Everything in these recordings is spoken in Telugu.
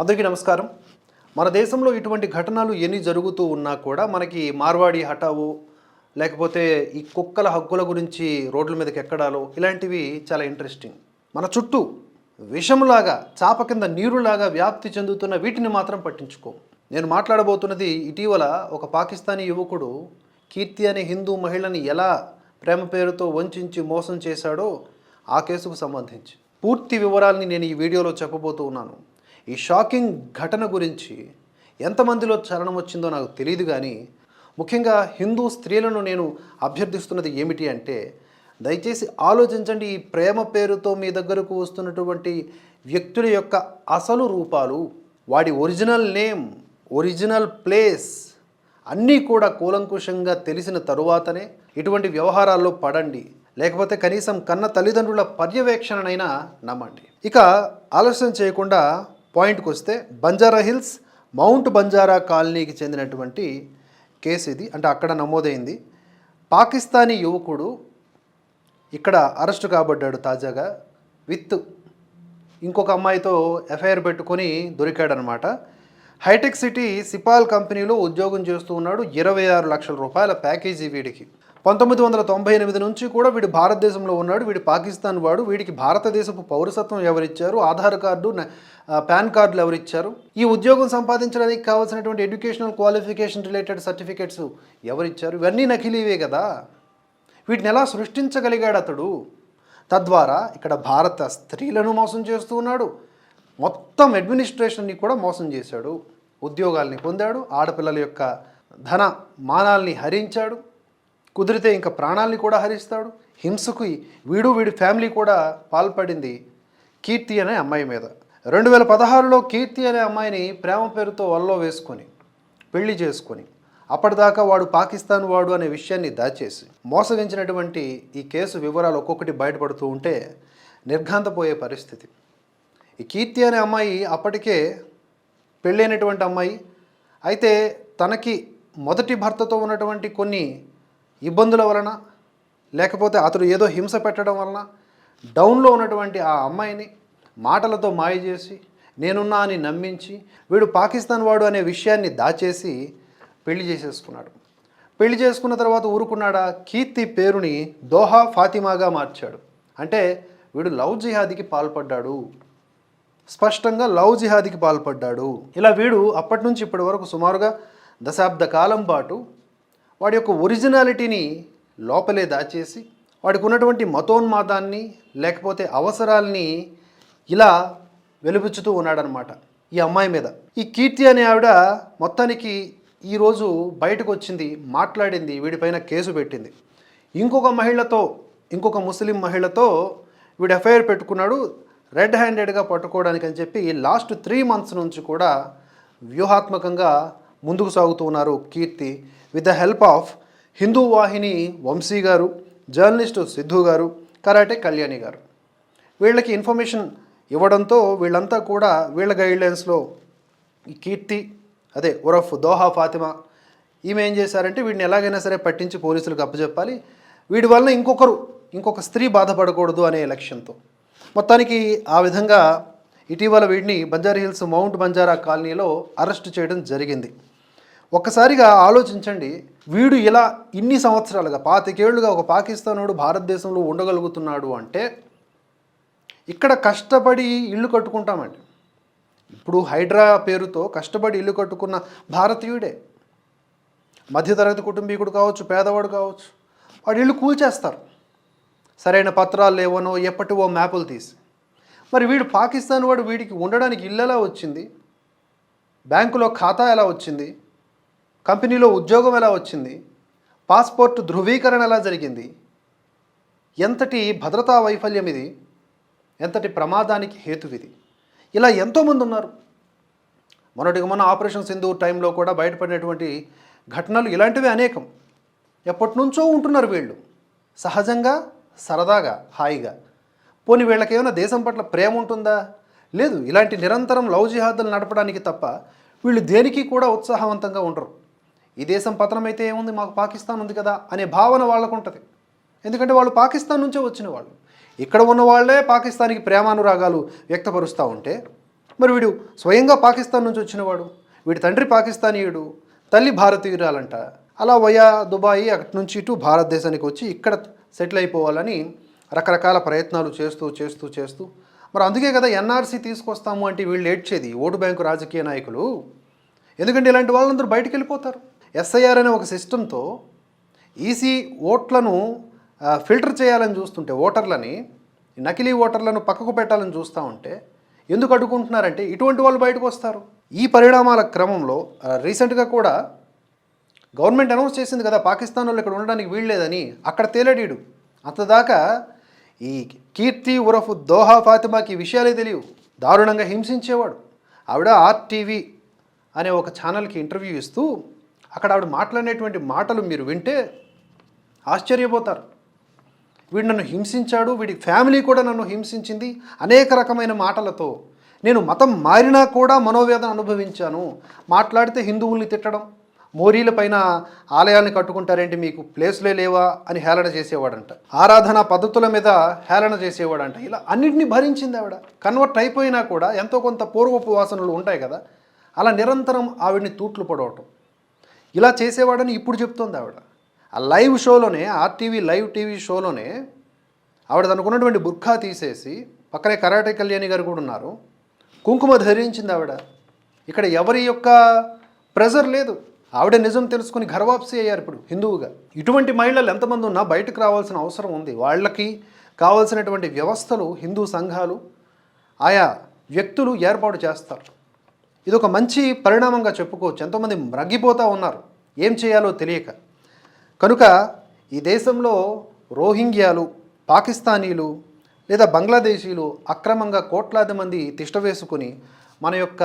అందరికీ నమస్కారం. మన దేశంలో ఇటువంటి ఘటనలు ఎన్ని జరుగుతూ ఉన్నా కూడా మనకి మార్వాడి హఠావు లేకపోతే ఈ కుక్కల హక్కుల గురించి రోడ్ల మీదకి ఎక్కడాలు ఇలాంటివి చాలా ఇంట్రెస్టింగ్ మన చుట్టూ విషంలాగా చాప కింద నీరులాగా వ్యాప్తి చెందుతున్న వీటిని మాత్రం పట్టించుకో. నేను మాట్లాడబోతున్నది ఇటీవల ఒక పాకిస్తానీ యువకుడు కీర్తి అనే హిందూ మహిళని ఎలా ప్రేమ పేరుతో వంచి మోసం చేశాడో ఆ కేసుకు సంబంధించి. పూర్తి వివరాల్ని నేను ఈ వీడియోలో చెప్పబోతూ ఉన్నాను. ఈ షాకింగ్ ఘటన గురించి ఎంతమందిలో చలనం వచ్చిందో నాకు తెలియదు కానీ ముఖ్యంగా హిందూ స్త్రీలను నేను అభ్యర్థిస్తున్నది ఏమిటి అంటే దయచేసి ఆలోచించండి ఈ ప్రేమ పేరుతో మీ దగ్గరకు వస్తున్నటువంటి వ్యక్తుల యొక్క అసలు రూపాలు వాడి ఒరిజినల్ నేమ్ ఒరిజినల్ ప్లేస్ అన్నీ కూడా కూలంకుషంగా తెలిసిన తరువాతనే ఇటువంటి వ్యవహారాల్లో పడండి. లేకపోతే కనీసం కన్న తల్లిదండ్రుల పర్యవేక్షణనైనా నమ్మండి. ఇక ఆలస్యం చేయకుండా పాయింట్కి వస్తే బంజారా హిల్స్ మౌంట్ బంజారా కాలనీకి చెందినటువంటి కేసు ఇది అంటే అక్కడ నమోదైంది. పాకిస్తానీ యువకుడు ఇక్కడ అరెస్ట్ కాబడ్డాడు తాజాగా విత్ ఇంకొక అమ్మాయితో ఎఫ్ఐఆర్ పెట్టుకొని దొరికాడనమాట. హైటెక్ సిటీ సిపాల్ కంపెనీలో ఉద్యోగం చేస్తూ ఉన్నాడు. ఇరవై ఆరు లక్షల రూపాయల ప్యాకేజీ వీడికి. పంతొమ్మిది వందల తొంభై ఎనిమిది నుంచి కూడా వీడు భారతదేశంలో ఉన్నాడు వీడు పాకిస్తాన్ వాడు వీడికి భారతదేశపు పౌరసత్వం ఎవరిచ్చారు ఆధార్ కార్డు పాన్ కార్డులు ఎవరిచ్చారు ఈ ఉద్యోగం సంపాదించడానికి కావాల్సినటువంటి ఎడ్యుకేషనల్ క్వాలిఫికేషన్ రిలేటెడ్ సర్టిఫికేట్స్ ఎవరిచ్చారు ఇవన్నీ నకిలీవే కదా. వీటిని ఎలా సృష్టించగలిగాడు అతడు? తద్వారా ఇక్కడ భారత స్త్రీలను మోసం చేస్తూ ఉన్నాడు మొత్తం అడ్మినిస్ట్రేషన్ని కూడా మోసం చేశాడు ఉద్యోగాల్ని పొందాడు ఆడపిల్లల యొక్క ధన మానాల్ని హరించాడు కుదిరితే ఇంకా ప్రాణాల్ని కూడా హరిస్తాడు. హింసకు వీడు వీడి ఫ్యామిలీ కూడా పాల్పడింది కీర్తి అనే అమ్మాయి మీద. రెండు వేల పదహారులో కీర్తి అనే అమ్మాయిని ప్రేమ పేరుతో వల్లో వేసుకొని పెళ్ళి చేసుకొని అప్పటిదాకా వాడు పాకిస్తాన్ వాడు అనే విషయాన్ని దాచేసి మోసగించినటువంటి ఈ కేసు వివరాలు ఒక్కొక్కటి బయటపడుతూ ఉంటే నిర్ఘాంతపోయే పరిస్థితి. ఈ కీర్తి అనే అమ్మాయి అప్పటికే పెళ్ళైనటువంటి అమ్మాయి. అయితే తనకి మొదటి భర్తతో ఉన్నటువంటి కొన్ని ఇబ్బందుల వలన లేకపోతే అతడు ఏదో హింస పెట్టడం వలన డౌన్లో ఉన్నటువంటి ఆ అమ్మాయిని మాటలతో మాయ చేసి నేనున్నా అని నమ్మించి వీడు పాకిస్తాన్ వాడు అనే విషయాన్ని దాచేసి పెళ్ళి చేసేసుకున్నాడు. పెళ్ళి చేసుకున్న తర్వాత ఊరుకున్నాడా? కీర్తి పేరుని దోహా ఫాతిమాగా మార్చాడు. అంటే వీడు లవ్ జిహాదీకి పాల్పడ్డాడు. స్పష్టంగా లవ్ జిహాదీకి పాల్పడ్డాడు. ఇలా వీడు అప్పటి నుంచి ఇప్పటి వరకు సుమారుగా దశాబ్ద కాలం పాటు వాడి యొక్క ఒరిజినాలిటీని లోపలే దాచేసి వాడికి ఉన్నటువంటి మతోన్మాదాన్ని లేకపోతే అవసరాల్ని ఇలా వెలుపుచ్చుతూ ఉన్నాడనమాట ఈ అమ్మాయి మీద. ఈ కీర్తి అనే ఆవిడ మొత్తానికి ఈరోజు బయటకు వచ్చింది మాట్లాడింది వీడిపైన కేసు పెట్టింది. ఇంకొక మహిళతో ఇంకొక ముస్లిం మహిళతో వీడు ఎఫ్ఐఆర్ పెట్టుకున్నాడు రెడ్ హ్యాండెడ్గా పట్టుకోవడానికి అని చెప్పి లాస్ట్ త్రీ మంత్స్ నుంచి కూడా వ్యూహాత్మకంగా ముందుకు సాగుతూ ఉన్నారు Keerthi. With the help of Hindu Vahini Vamshi garu journalist Siddhu గారు కరాటే కళ్యాణి గారు. వీళ్ళకి ఇన్ఫర్మేషన్ ఇవ్వడంతో వీళ్ళంతా కూడా వీళ్ళ గైడ్లైన్స్లో కీర్తి అదే ఉరఫ్ దోహా ఫాతిమా ఈమె ఏం చేశారంటే వీడిని ఎలాగైనా సరే పట్టించి పోలీసులకు అప్పచెప్పాలి వీడి వల్ల ఇంకొకరు ఇంకొక స్త్రీ బాధపడకూడదు అనే లక్ష్యంతో. మొత్తానికి ఆ విధంగా ఇటీవల వీడిని బంజారా హిల్స్ మౌంట్ బంజారా కాలనీలో అరెస్ట్ చేయడం జరిగింది. ఒక్కసారిగా ఆలోచించండి. వీడు ఇలా ఇన్ని సంవత్సరాలుగా పాతికేళ్ళుగా ఒక పాకిస్తానుడు భారతదేశంలో ఉండగలుగుతున్నాడు అంటే ఇక్కడ కష్టపడి ఇల్లు కట్టుకుంటామండి. ఇప్పుడు హైడ్రా పేరుతో కష్టపడి ఇల్లు కట్టుకున్న భారతీయుడే. మధ్యతరగతి కుటుంబీకుడు కావచ్చు పేదవాడు కావచ్చు వాడు ఇల్లు కూల్చేస్తారు సరైన పత్రాలు లేవనో ఎప్పటివో మ్యాపులు తీసి. మరి వీడు పాకిస్తాన్ వాడు వీడికి ఉండడానికి ఇల్లు ఎలా వచ్చింది? బ్యాంకులో ఖాతా ఎలా వచ్చింది? కంపెనీలో ఉద్యోగం ఎలా వచ్చింది? పాస్పోర్ట్ ధృవీకరణ ఎలా జరిగింది? ఎంతటి భద్రతా వైఫల్యం ఇది? ఎంతటి ప్రమాదానికి హేతు ఇది? ఇలా ఎంతోమంది ఉన్నారు. మొన్నటికి మొన్న ఆపరేషన్ సింధూర్ టైంలో కూడా బయటపడినటువంటి ఘటనలు ఇలాంటివి అనేకం. ఎప్పటి నుంచో ఉంటున్నారు వీళ్ళు. సహజంగా సరదాగా హాయిగా. పోని వీళ్ళకి ఏమైనా దేశం పట్ల ప్రేమ ఉంటుందా? లేదు ఇలాంటి నిరంతరం లవ్ జిహాదులు నడపడానికి తప్ప వీళ్ళు దేనికి కూడా ఉత్సాహవంతంగా ఉండరు. ఈ దేశం పతనమైతే ఏముంది? మాకు పాకిస్తాన్ ఉంది కదా అనే భావన వాళ్ళకు ఉంటుంది ఎందుకంటే వాళ్ళు పాకిస్తాన్ నుంచే వచ్చిన వాళ్ళు ఇక్కడ ఉన్న వాళ్ళే పాకిస్తాన్కి ప్రేమానురాగాలు వ్యక్తపరుస్తూ ఉంటే మరి వీడు స్వయంగా పాకిస్తాన్ నుంచి వచ్చినవాడు. వీడి తండ్రి పాకిస్తానీయుడు తల్లి భారతీయురాలంట. అలా వయా దుబాయ్ అక్కడి నుంచి ఇటు భారతదేశానికి వచ్చి ఇక్కడ సెటిల్ అయిపోవాలని రకరకాల ప్రయత్నాలు చేస్తూ చేస్తూ చేస్తూ మరి అందుకే కదా ఎన్ఆర్సీ తీసుకొస్తాము అంటే వీళ్ళు ఏడ్చేది ఓటు బ్యాంకు రాజకీయ నాయకులు. ఎందుకంటే ఇలాంటి వాళ్ళందరూ బయటకు వెళ్ళిపోతారు. ఎస్ఐఆర్ అనే ఒక సిస్టంతో ఈసీ ఓట్లను ఫిల్టర్ చేయాలని చూస్తుంటే ఓటర్లని నకిలీ ఓటర్లను పక్కకు పెట్టాలని చూస్తూ ఉంటే ఎందుకు అడ్డుకుంటున్నారంటే ఇటువంటి వాళ్ళు బయటకు వస్తారు. ఈ పరిణామాల క్రమంలో రీసెంట్గా కూడా గవర్నమెంట్ అనౌన్స్ చేసింది కదా పాకిస్తాన్ వాళ్ళు ఇక్కడ ఉండడానికి వీల్లేదని అక్కడ తేలడీడు. అంతదాకా ఈ కీర్తి ఉరఫ్ దోహా ఫాతిమాకి విషయాలే తెలియవు. దారుణంగా హింసించేవాడు. ఆవిడ ఆర్టీవీ అనే ఒక ఛానల్కి ఇంటర్వ్యూ ఇస్తూ అక్కడ ఆవిడ మాట్లాడేటువంటి మాటలు మీరు వింటే ఆశ్చర్యపోతారు. వీడు నన్ను హింసించాడు వీడి ఫ్యామిలీ కూడా నన్ను హింసించింది అనేక రకమైన మాటలతో. నేను మతం మారినా కూడా మనోవేదన అనుభవించాను. మాట్లాడితే హిందువుల్ని తిట్టడం మోరీల పైన ఆలయాన్ని కట్టుకుంటారేంటి మీకు ప్లేస్లే లేవా అని హేళన చేసేవాడంట. ఆరాధన పద్ధతుల మీద హేళన చేసేవాడంట. ఇలా అన్నింటినీ భరించింది ఆవిడ. కన్వర్ట్ అయిపోయినా కూడా ఎంతో కొంత పూర్వపు వాసనలు ఉంటాయి కదా అలా నిరంతరం ఆవిడ్ని తూట్లు పడవటం. ఇలా చేసేవాడని ఇప్పుడు చెప్తోంది ఆవిడ. ఆ లైవ్ షోలోనే ఆర్టీవీ లైవ్ టీవీ షోలోనే ఆవిడ తనకున్నటువంటి బుర్ఖా తీసేసి పక్కనే కరాటే కళ్యాణి గారు కూడా ఉన్నారు. కుంకుమ ధరించింది ఆవిడ. ఇక్కడ ఎవరి యొక్క ప్రెజర్ లేదు. ఆవిడ నిజం తెలుసుకుని గర్వాప్సి అయ్యారు ఇప్పుడు హిందువుగా. ఇటువంటి మహిళలు ఎంతమంది ఉన్నా బయటకు రావాల్సిన అవసరం ఉంది. వాళ్ళకి కావాల్సినటువంటి వ్యవస్థలు హిందూ సంఘాలు ఆయా వ్యక్తులు ఏర్పాటు చేస్తారు. ఇది ఒక మంచి పరిణామంగా చెప్పుకోవచ్చు. ఎంతోమంది మ్రగ్గిపోతూ ఉన్నారు. ఏం చేయాలో తెలియక. కనుక ఈ దేశంలో రోహింగ్యాలు పాకిస్తానీలు లేదా బంగ్లాదేశీలు అక్రమంగా కోట్లాది మంది తిష్టవేసుకుని మన యొక్క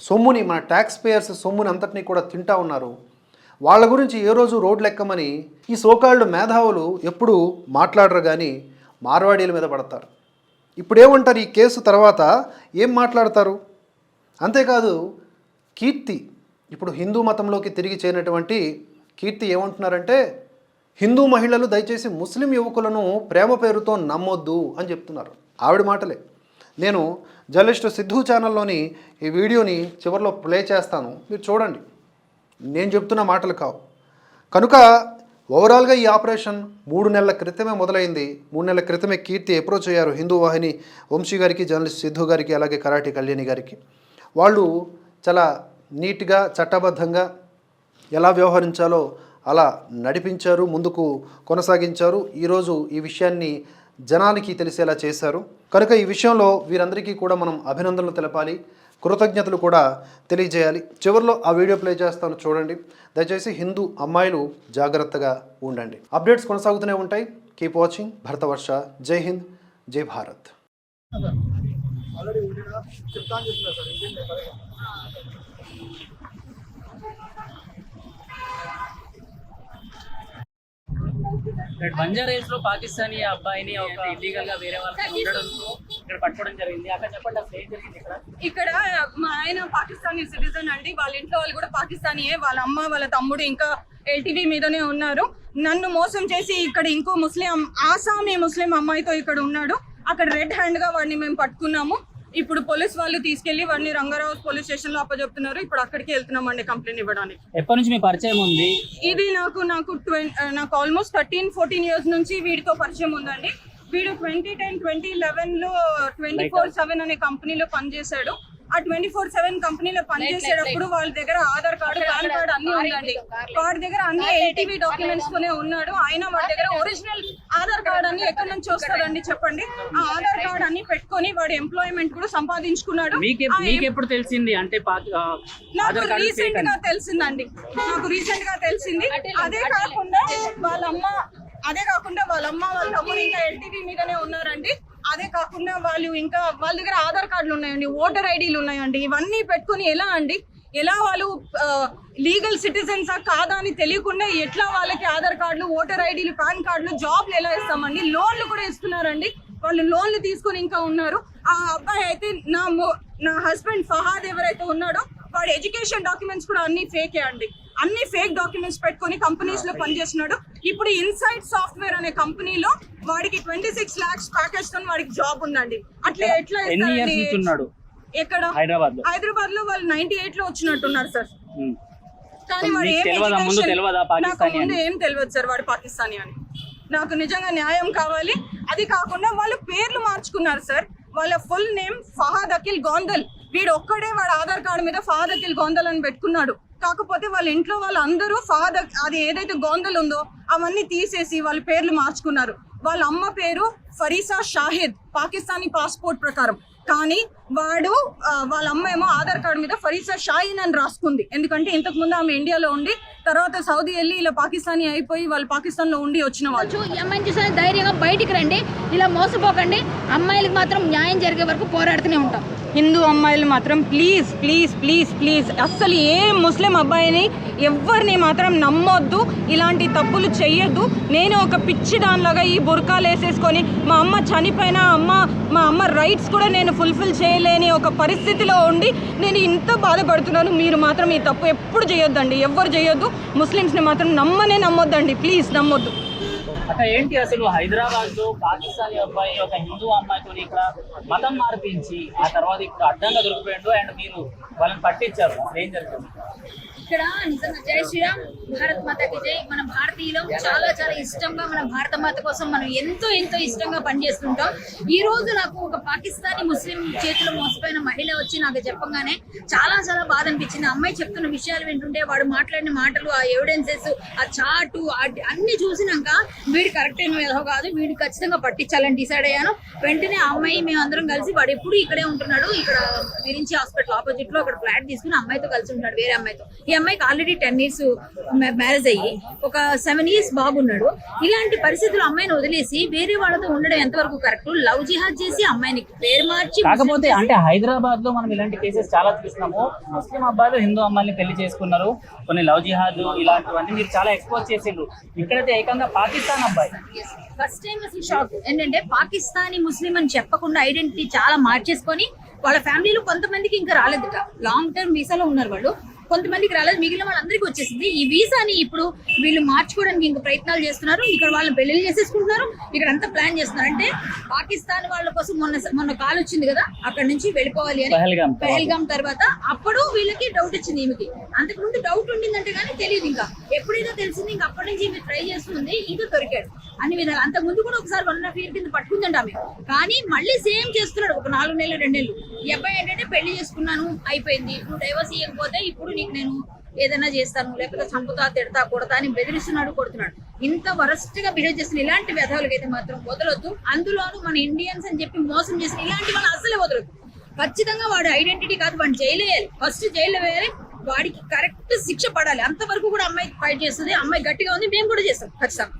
సొమ్ముని మన ట్యాక్స్ పేయర్స్ సొమ్ముని అంతటినీ కూడా తింటా ఉన్నారు. వాళ్ళ గురించి ఏ రోజు రోడ్లు ఎక్కమని ఈ సోకాళ్ళు మేధావులు ఎప్పుడు మాట్లాడరు కానీ మార్వాడీల మీద పడతారు. ఇప్పుడు ఏమంటారు ఈ కేసు తర్వాత? ఏం మాట్లాడతారు? అంతేకాదు కీర్తి ఇప్పుడు హిందూ మతంలోకి తిరిగి చేరినటువంటి కీర్తి ఏమంటున్నారంటే హిందూ మహిళలు దయచేసి ముస్లిం యువకులను ప్రేమ పేరుతో నమ్మొద్దు అని చెప్తున్నారు. ఆవిడ మాటలే. నేను జర్నలిస్ట్ సిద్ధు ఛానల్లోని ఈ వీడియోని చివరిలో ప్లే చేస్తాను. మీరు చూడండి. నేను చెప్తున్న మాటలు కావు. కనుక ఓవరాల్గా ఈ ఆపరేషన్ మూడు నెలల క్రితమే మొదలైంది. మూడు నెలల క్రితమే కీర్తి అప్రోచ్ అయ్యారు హిందూ వాహిని వంశీ గారికి జర్నలిస్ట్ సిద్ధు గారికి అలాగే కరాటి కళ్యాణి గారికి. వాళ్ళు చాలా నీట్గా చట్టబద్ధంగా ఎలా వ్యవహరించాలో అలా నడిపించారు ముందుకు కొనసాగించారు. ఈరోజు ఈ విషయాన్ని జనానికి తెలిసేలా చేశారు. కనుక ఈ విషయంలో వీరందరికీ కూడా మనం అభినందనలు తెలపాలి. కృతజ్ఞతలు కూడా తెలియజేయాలి. చివరిలో ఆ వీడియో ప్లే చేస్తాను చూడండి. దయచేసి హిందూ అమ్మాయిలు జాగ్రత్తగా ఉండండి. అప్డేట్స్ కొనసాగుతూనే ఉంటాయి. Keep watching. భరతవర్ష. జై హింద్. జై భారత్. ఇక్కడ బంజారాస్లో పాకిస్తానీ అబ్బాయిని ఒక ఇల్లీగల్గా వేరే వాళ్ళకి ఉండడంతో ఇక్కడ పట్టుకోవడం జరిగింది. అక్కడ చెప్పండి అసలు ఏం జరిగింది ఇక్కడ? ఇక్కడ మా ఆయన పాకిస్తానీ సిటిజన్ అండి. వాళ్ళ ఇంట్లో వాళ్ళు కూడా పాకిస్తానీయే వాళ్ళ అమ్మ వాళ్ళ తమ్ముడు ఇంకా ఎల్టీవీ మీదనే ఉన్నారు. నన్ను మోసం చేసి ఇక్కడ ఇంకో ముస్లిం ఆసామీ ముస్లిం అమ్మాయితో ఇక్కడ ఉన్నాడు. అక్కడ రెడ్ హ్యాండ్గా వాడిని మేము పట్టుకున్నాము. ఇప్పుడు పోలీస్ వాళ్ళు తీసుకెళ్ళి వాడిని రంగారావు పోలీస్ స్టేషన్లో అప్పచెప్తున్నారు. ఇప్పుడు అక్కడికి వెళ్తున్నామండి కంప్లైంట్ ఇవ్వడానికి. ఎప్పటి నుంచి మీ పరిచయం ఉంది? ఇది నాకు నాకు నాకు ఆల్మోస్ట్ థర్టీన్ ఫోర్టీన్ ఇయర్స్ నుంచి వీడితో పరిచయం ఉందండి. వీడు ట్వంటీ టెన్ ట్వంటీ లెవెన్లో ట్వంటీ ఫోర్ సెవెన్ అనే కంపెనీలో పనిచేశాడు. ఆ ట్వంటీ ఫోర్ సెవెన్ కంపెనీలో పనిచేసేటప్పుడు వాళ్ళ దగ్గర ఆధార్ కార్డు పాన్ కార్డు అన్ని ఉందండి. వాడి దగ్గర అన్ని ఎల్టీవీ డాక్యుమెంట్స్ తోనే ఉన్నాడు. ఆయన వాడి దగ్గర ఒరిజినల్ ఆధార్ కార్డ్ అన్ని ఎక్కడి నుంచి వస్తుందండి చెప్పండి? ఆ ఆధార్ కార్డ్ అన్ని పెట్టుకొని వాడు ఎంప్లాయ్మెంట్ కూడా సంపాదించుకున్నాడు. మీకు ఆ మీకు ఎప్పుడు తెలిసింది? అంటే నాకు ఆధార్ కార్డు రీసెంట్గా తెలిసిందండి. నాకు రీసెంట్గా తెలిసింది. అదే కాకుండా వాళ్ళ అమ్మ అదే కాకుండా వాళ్ళ అమ్మ వాళ్ళ తమ్ముడు ఇంకా ఎల్టీవీ మీదనే ఉన్నారండి. అదే కాకుండా వాళ్ళు ఇంకా వాళ్ళ దగ్గర ఆధార్ కార్డులు ఉన్నాయండి ఓటర్ ఐడీలు ఉన్నాయండి ఇవన్నీ పెట్టుకొని ఎలా అండి? ఎలా వాళ్ళు లీగల్ సిటిజన్సా కాదా అని తెలియకుండా ఎట్లా వాళ్ళకి ఆధార్ కార్డులు ఓటర్ ఐడీలు పాన్ కార్డులు జాబ్లు ఎలా ఇస్తామండి? లోన్లు కూడా ఇస్తున్నారండి. వాళ్ళు లోన్లు తీసుకొని ఇంకా ఉన్నారు. ఆ అబ్బాయి అయితే నా నా హస్బెండ్ ఫహాద్ ఎవరైతే ఉన్నాడో వాడు ఎడ్యుకేషన్ డాక్యుమెంట్స్ కూడా అన్ని ఫేకే అండి. అన్ని ఫేక్ డాక్యుమెంట్స్ పెట్టుకొని కంపెనీస్లో పనిచేస్తున్నాడు. ఇప్పుడు ఇన్సైట్ సాఫ్ట్వేర్ అనే కంపెనీలో వాడికి ట్వంటీ సిక్స్ లాక్స్ ప్యాకేజ్తో వాడికి జాబ్ ఉందండి. అట్లా ఎట్లా ఇస్తారండి ఎక్కడ హైదరాబాద్లో హైదరాబాద్లో వాళ్ళు నైన్టీ ఎయిట్లో వచ్చినట్టున్నారు సార్. కానీ వాడు ఏం నాకు ముందు? ఏం తెలియదు సార్ వాడు పాకిస్తానీ అని. నాకు నిజంగా న్యాయం కావాలి. అది కాకుండా వాళ్ళు పేర్లు మార్చుకున్నారు సార్ వాళ్ళ ఫుల్ నేమ్ ఫహాద్ అఖిల్ గోందల్. వీడు ఒక్కడే వాడు ఆధార్ కార్డు మీద ఫహాద్ అఖిల్ గోందల్ అని పెట్టుకున్నాడు. కాకపోతే వాళ్ళ ఇంట్లో వాళ్ళందరూ ఫాదర్ అది ఏదైతే గోందలు ఉందో అవన్నీ తీసేసి వాళ్ళ పేర్లు మార్చుకున్నారు. వాళ్ళ అమ్మ పేరు ఫరీసా షాహిద్ పాకిస్తానీ పాస్పోర్ట్ ప్రకారం. కానీ వాడు వాళ్ళ అమ్మ ఏమో ఆధార్ కార్డు మీద ఫరీసా షాయిన్ అని రాసుకుంది. ఎందుకంటే ఇంతకు ముందు ఆమె ఇండియాలో ఉండి తర్వాత సౌదీ వెళ్ళి ఇలా పాకిస్తానీ అయిపోయి వాళ్ళు పాకిస్తాన్లో ఉండి వచ్చిన వాళ్ళు. ఈ అమ్మాయిని ధైర్యంగా బయటికి రండి ఇలా మోసపోకండి. అమ్మాయిలకు మాత్రం న్యాయం జరిగే వరకు పోరాడుతూనే ఉంటాం. హిందూ అమ్మాయిలు మాత్రం ప్లీజ్ ప్లీజ్ ప్లీజ్ ప్లీజ్ అస్సలు ఏ ముస్లిం అబ్బాయిని ఎవరిని మాత్రం నమ్మొద్దు ఇలాంటి తప్పులు చెయ్యొద్దు. నేను ఒక పిచ్చి దానిలాగా ఈ బుర్కాలు వేసేసుకొని మా అమ్మ చనిపోయిన అమ్మ మా అమ్మ రైట్స్ కూడా నేను ఫుల్ఫిల్ చేయలేని ఒక పరిస్థితిలో ఉండి నేను ఇంత బాధపడుతున్నాను. మీరు మాత్రం ఈ తప్పు ఎప్పుడు చేయొద్దండి ఎవరు చేయొద్దు ముస్లిమ్స్ని మాత్రం నమ్మనే నమ్మొద్దండి ప్లీజ్ నమ్మొద్దు. అక్కడ ఏంటి అసలు హైదరాబాద్లో పాకిస్తానీ అబ్బాయి ఒక హిందూ అమ్మాయితో ఇక్కడ మతం మార్పించి ఆ తర్వాత ఇప్పుడు అడ్డంగా దొరికిపోయాడు అండ్ మీరు వాళ్ళని పట్టించారు. అసలు ఏం జరుగుతుంది ఇక్కడ నిజంగా జై శ్రీరామ్ భారత్ మాతకి జై. మన భారతీయులం చాలా చాలా ఇష్టంగా మన భారత మాత కోసం మనం ఎంతో ఎంతో ఇష్టంగా పనిచేస్తుంటాం. ఈ రోజు నాకు ఒక పాకిస్తానీ ముస్లిం చేతిలో మోసపోయిన మహిళ వచ్చి నాకు చెప్పగానే చాలా చాలా బాధ అనిపించింది. అమ్మాయి చెప్తున్న విషయాలు వింటుంటే వాడు మాట్లాడిన మాటలు ఆ ఎవిడెన్సెస్ ఆ చాటు అన్ని చూసినాక వీడు కరెక్ట్ అయిన ఏదో కాదు. వీడు ఖచ్చితంగా పట్టించాలని డిసైడ్ అయ్యాను. వెంటనే ఆ అమ్మాయి మేము అందరం కలిసి వాడు ఎప్పుడు ఇక్కడే ఉంటున్నాడు. ఇక్కడ విరించి హాస్పిటల్ ఆపోజిట్లో అక్కడ ఫ్లాట్ తీసుకుని అమ్మాయితో కలిసి ఉంటాడు వేరే అమ్మాయితో. ఈ అమ్మాయికి ఆల్రెడీ టెన్ ఇయర్స్ మ్యారేజ్ అయ్యి ఒక సెవెన్ ఇయర్స్ బాగున్నాడు ఇలాంటి పరిస్థితులు అమ్మాయిని వదిలేసి వేరే వాళ్ళతో ఉండడం ఎంతవరకు కరెక్ట్ లవ్ జిహాద్ చేసి అమ్మాయిని పేరు మార్చి కాకపోతే అంటే హైదరాబాద్లో మనం ఇలాంటి కేసెస్ చాలా చూస్తున్నాము. ముస్లిం అబ్బాయిలు హిందూ అమ్మాయిని పెళ్ళి చేసుకున్నారు. కొన్ని లవ్ జిహాద్ ఇలాంటివన్నీ మీరు చాలా ఎక్స్పోజ్ చేసిండ్రు. ఇక్కడైతే ఏకంగా పాకిస్తాన్ అబ్బాయి. ఫస్ట్ టైం అసలు షాక్ ఏంటంటే పాకిస్తానీ ముస్లిం అని చెప్పకుండా ఐడెంటిటీ చాలా మార్చేసుకొని వాళ్ళ ఫ్యామిలీలో కొంతమందికి ఇంకా రాలేదుట. లాంగ్ టర్మ్ వీసాలో ఉన్నారు వాళ్ళు. కొంతమందికి రాలేదు మిగిలిన వాళ్ళందరికీ వచ్చేసింది. ఈ వీసాని ఇప్పుడు వీళ్ళు మార్చుకోవడానికి ఇంకా ప్రయత్నాలు చేస్తున్నారు. ఇక్కడ వాళ్ళని పెళ్ళిళ్ళు చేసేసుకుంటున్నారు. ఇక్కడ అంతా ప్లాన్ చేస్తున్నారు. అంటే పాకిస్తాన్ వాళ్ళ కోసం మొన్న మొన్న కాల్ వచ్చింది కదా అక్కడ నుంచి వెళ్ళిపోవాలి అని. పహల్గామ్ తర్వాత. పెహల్గాం తర్వాత. అప్పుడు వీళ్ళకి డౌట్ వచ్చింది ఈమెకి. అంతకుముందు డౌట్ ఉండిందంటే కానీ తెలియదు ఇంకా. ఎప్పుడైతే తెలిసింది ఇంకా అప్పటి నుంచి ఈమె ట్రై చేస్తుంది. ఇంకా దొరికాడు. అన్ని విధాలు. అంత ముందు కూడా ఒకసారి వన్ హాఫ్ ఇయర్ కింద పట్టుకుందంట ఆమె. కానీ మళ్ళీ సేమ్ చేస్తున్నాడు. ఒక నాలుగు నెలలు రెండు నెలలు. ఈ అబ్బాయి ఏంటంటే పెళ్ళి చేసుకున్నాను అయిపోయింది. నువ్వు డైవర్స్ ఇవ్వకపోతే ఇప్పుడు నీకు నేను ఏదైనా చేస్తాను లేకపోతే చంపుతా తిడతా కొడతా అని బెదిరిస్తున్నాడు కొడుతున్నాడు. ఇంత వరస్ట్గా బిహేవ్ చేసిన ఇలాంటి వ్యధాలకైతే మాత్రం వదలొద్దు. అందులోనూ మన ఇండియన్స్ అని చెప్పి మోసం చేసిన ఇలాంటి వాళ్ళు అసలే వదలొద్దు. ఖచ్చితంగా వాడి ఐడెంటిటీ కాదు వాడిని జైలు వేయాలి. ఫస్ట్ జైలు వేయాలి. వాడికి కరెక్ట్ శిక్ష పడాలి. అంతవరకు కూడా అమ్మాయి ఫైట్ చేస్తుంది. అమ్మాయి గట్టిగా ఉంది. మేము కూడా చేస్తాం. ఖచ్చితంగా.